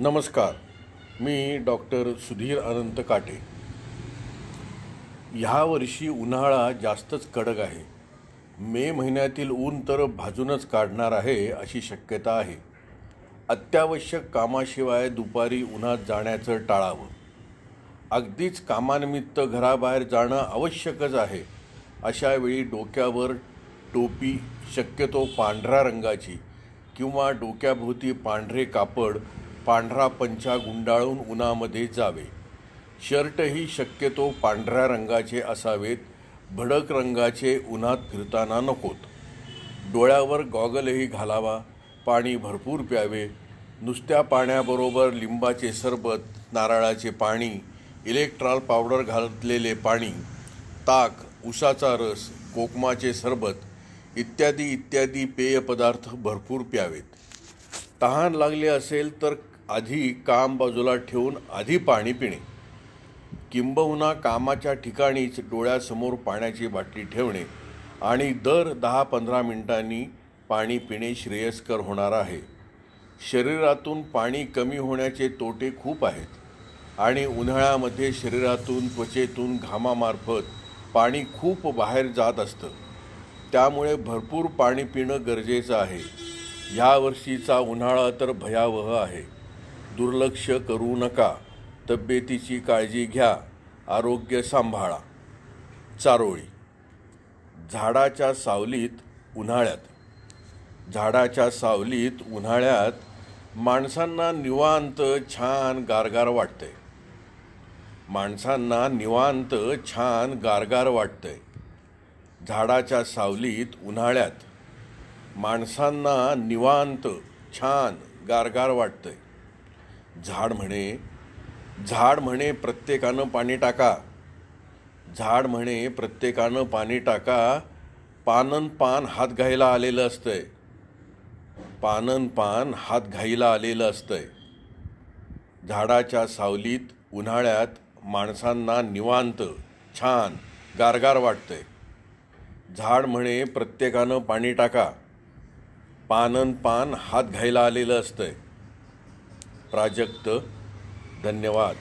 नमस्कार मी डॉक्टर सुधीर अनंत काटे. ह्या वर्षी उन्हाळा जास्तच कडक आहे. मे महिन्यातील ऊन तर भाजूनच काढणार आहे अशी शक्यता आहे. अत्यावश्यक कामाशिवाय दुपारी उन्हात जाण्याचं टाळावं. अगदीच कामानिमित्त घराबाहेर जाणं आवश्यकच आहे अशा वेळी डोक्यावर टोपी शक्यतो पांढऱ्या रंगाची किंवा डोक्याभोवती पांढरे कापड पांढरा पंचा गुंडाळून उन्हामध्ये जावे. शर्टही शक्यतो पांढऱ्या रंगाचे असावेत भडक रंगाचे उन्हात फिरताना नकोत. डोळ्यावर गॉगलही घालावा पाणी भरपूर प्यावे. नुसत्या पाण्याबरोबर लिंबाचे सरबत नारळाचे पाणी इलेक्ट्रॉल पावडर घातलेले पाणी ताक उसाचा रस कोकमाचे सरबत इत्यादी इत्यादी पेय पदार्थ भरपूर प्यावेत. तहान लागले असेल तर आधी काम बाजूला ठेवून आधी पाणी पिणे. किंबहुना कामाच्या ठिकाणीच डोळ्यासमोर पाण्याची बाटली ठेवणे आणि दर दहा पंधरा मिनिटांनी पाणी पिणे श्रेयस्कर होणार आहे. शरीरातून पाणी कमी होण्याचे तोटे खूप आहेत आणि उन्हाळ्यामध्ये शरीरातून त्वचेतून घामामार्फत पाणी खूप बाहेर जात असतं. त्यामुळे भरपूर पाणी पिणं गरजेचं आहे. ह्या वर्षीचा उन्हाळा तर भयावह आहे. दुर्लक्ष करू नका. तब्येतीची काळजी घ्या. आरोग्य सांभाळा. चारोळी. झाडाच्या सावलीत उन्हाळ्यात. झाडाच्या सावलीत उन्हाळ्यात माणसांना निवांत छान गारगार वाटते. माणसांना निवांत छान गारगार वाटतंय झाडाच्या सावलीत उन्हाळ्यात. माणसांना निवांत छान गारगार वाटतंय झाड म्हणे. झाड म्हणे प्रत्येकानं पाणी टाका. झाड म्हणे प्रत्येकानं पाणी टाका. पानन पान हात घायला आलेलं असतंय. पानन पान हात घाईला आलेलं असतंय. झाडाच्या सावलीत उन्हाळ्यात माणसांना निवांत छान गारगार वाटतंय. झाड म्हणे प्रत्येकानं पाणी टाका. पानन पान हात घायला आलेलं असतंय. प्राजक्त. धन्यवाद.